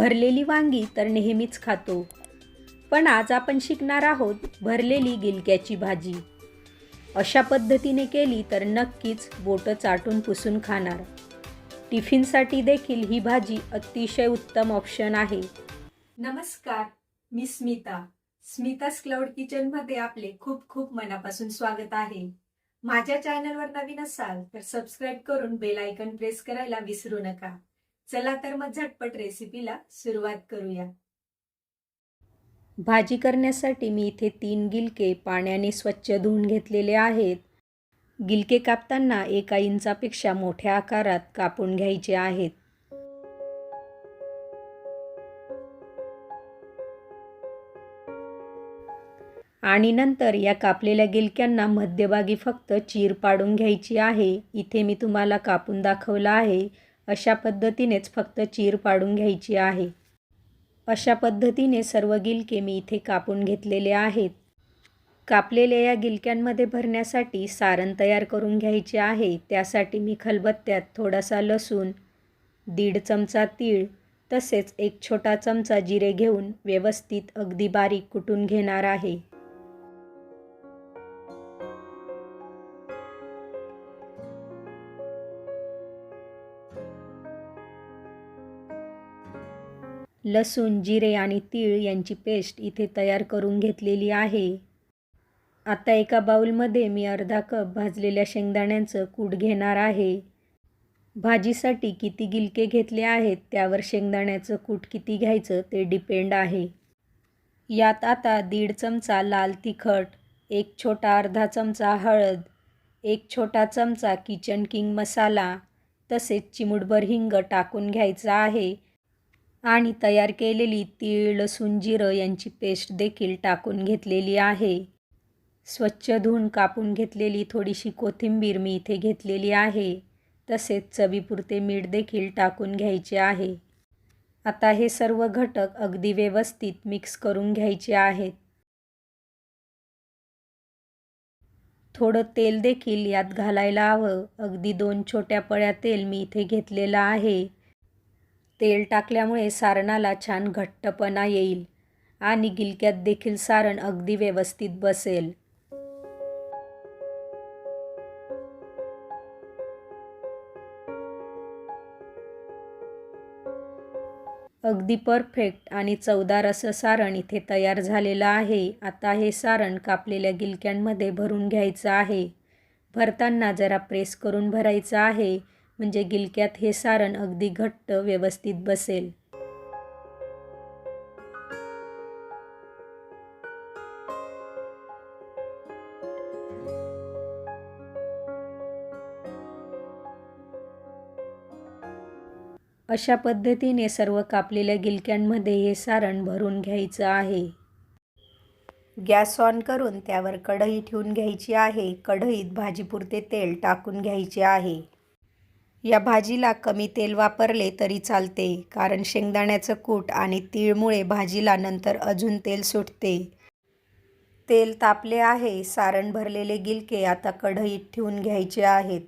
भरलेली वांगी तर नेहमीच खातो. पण आज आपण शिकणार आहोत भरलेली गिलक्याची भाजी. अशा पद्धतीने केली तर नक्कीच बोटं चाटून पुसून खाणार. टिफिनसाठी देखील ही भाजी अतिशय उत्तम ऑप्शन आहे. नमस्कार मी स्मिता. स्मितास क्लाउड किचनमध्ये आपले खूप खूप मनापासून स्वागत आहे. माझ्या चॅनलवर नवीन असाल तर सबस्क्राईब करून बेल आयकन प्रेस करायला विसरू नका. चला तर मग झटपट रेसिपीला सुरुवात करूया. भाजी करण्यासाठी मी इथे तीन गिलके पाण्याने स्वच्छ धुवून घेतलेले आहेत. गिलके कापताना एका इंचापेक्षा मोठ्या आकारात कापून घ्यायचे आहेत. आणि नंतर या कापलेल्या गिलक्यांना मध्यभागी फक्त चीर पाडून घ्यायची आहे. इथे मी तुम्हाला कापून दाखवलं आहे. अशा पद्धतीनेच फक्त चीर पाडून घ्यायची आहे. अशा पद्धतीने सर्व गिलके मी इथे कापून घेतलेले आहेत. कापलेल्या या गिलक्यांमध्ये भरण्यासाठी सारण तयार करून घ्यायचे आहे. त्यासाठी मी खलबत्त्यात थोडासा लसूण दीड चमचा तीळ तसेच एक छोटा चमचा जिरे घेऊन व्यवस्थित अगदी बारीक कुटून घेणार आहे. लसूण जिरे आणि तीळ यांची पेस्ट इथे तयार करून घेतलेली आहे. आता एका बाऊलमध्ये मी अर्धा कप भाजलेल्या शेंगदाण्यांचं कूट घेणार आहे. भाजीसाठी किती गिलके घेतले आहेत त्यावर शेंगदाण्याचं कूट किती घ्यायचं ते डिपेंड आहे. यात आता दीड चमचा लाल तिखट एक छोटा अर्धा चमचा हळद एक छोटा चमचा किचन किंग मसाला तसेच चिमुटभर हिंग टाकून घ्यायचा आहे. आणि तयार केलेली तीळ लसूण जिरं यांची पेस्ट देखील टाकून घेतलेली आहे. स्वच्छ धुवून कापून घेतलेली थोडीशी कोथिंबीर मी इथे घेतलेली आहे. तसेच चवीपुरते मीठ देखील टाकून घ्यायचे आहे. आता हे सर्व घटक अगदी व्यवस्थित मिक्स करून घ्यायचे आहेत. थोडं तेल देखील यात घालायला हवं. अगदी दोन छोट्या पळ्या तेल मी इथे घेतलेलं आहे. तेल टाकल्यामुळे सारणाला छान घट्टपणा येईल आणि गिलक्यात देखील सारण अगदी व्यवस्थित बसेल. अगदी परफेक्ट आणि चवदार असं सारण इथे तयार झालेलं आहे. आता हे सारण कापलेल्या गिलक्यांमध्ये भरून घ्यायचं आहे. भरताना जरा प्रेस करून भरायचं आहे. म्हणजे गिलक्यात हे सारण अगदी घट्ट व्यवस्थित बसेल. अशा पद्धतीने सर्व कापलेल्या गिलक्यांमध्ये हे सारण भरून घ्यायचं आहे. गॅस ऑन करून त्यावर कढई ठेवून घ्यायची आहे. कढईत भाजीपुरते तेल टाकून घ्यायचे आहे. या भाजीला कमी तेल वापरले तरी चालते कारण शेंगदाण्याचं कूट आणि तीळमुळे भाजीला नंतर अजून तेल सुटते. तेल तापले आहे सारण भरलेले गिलके आता कढईत ठेवून घ्यायचे आहेत.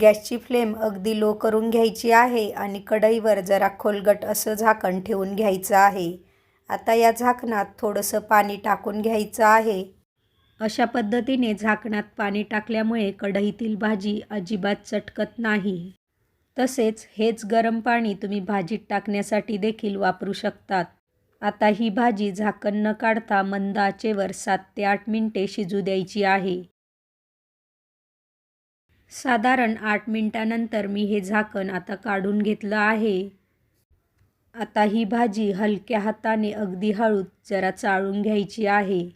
गॅसची फ्लेम अगदी लो करून घ्यायची आहे आणि कढईवर जरा खोलगट असं झाकण ठेवून घ्यायचं आहे. आता या झाकणात थोडंसं पाणी टाकून घ्यायचं आहे. अशा पद्धतीने झाकणात पाणी टाकल्यामुळे कढईतील भाजी अजिबात चटकत नाही. तसेच हेच गरम पाणी तुम्ही भाजीत टाकण्यासाठी देखील वापरू शकतात. आता ही भाजी झाकण न काढता मंद आचेवर सात ते आठ मिनटे शिजू द्यायची आहे. साधारण आठ मिनटानंतर मी हे झाकण आता काढून घेतलं आहे. आता ही भाजी हलक्या हाताने अगदी हळूच जरा चाळून घ्यायची आहे.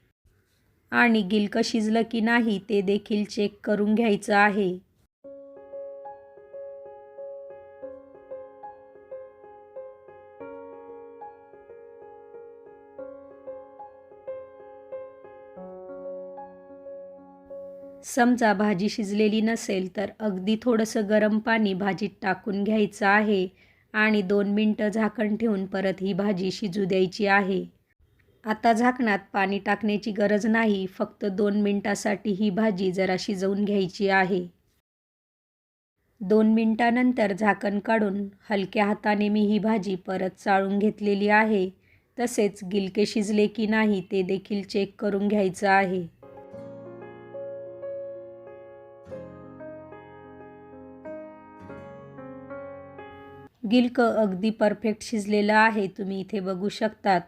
आणि गिलकं शिजलं की नाही ते देखील चेक करून घ्यायचं आहे. समजा भाजी शिजलेली नसेल तर अगदी थोडंसं गरम पाणी भाजीत टाकून घ्यायचं आहे आणि दोन मिनटं झाकण ठेवून परत ही भाजी शिजू द्यायची आहे. आता झाकणात पाणी टाकण्याची गरज नाही फक्त दोन मिनटासाठी ही भाजी जरा शिजवून घ्यायची आहे. दोन मिनटानंतर झाकण काढून हलक्या हाताने मी ही भाजी परत चाळून घेतलेली आहे. तसेच गिलके शिजले की नाही ते देखील चेक करून घ्यायचं आहे. गिलकं अगदी परफेक्ट शिजलेलं आहे तुम्ही इथे बघू शकतात.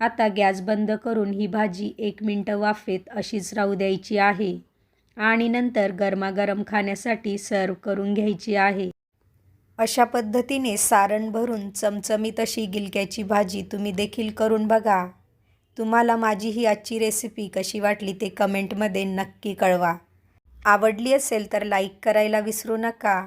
आता गॅस बंद करून ही भाजी एक मिनटं वाफेत अशीच राहू द्यायची आहे आणि नंतर गरमागरम खाण्यासाठी सर्व करून घ्यायची आहे. अशा पद्धतीने सारण भरून चमचमीत अशी गिलक्याची भाजी तुम्ही देखील करून बघा. तुम्हाला माझी ही आजची रेसिपी कशी वाटली ते कमेंटमध्ये नक्की कळवा. आवडली असेल तर लाईक करायला विसरू नका.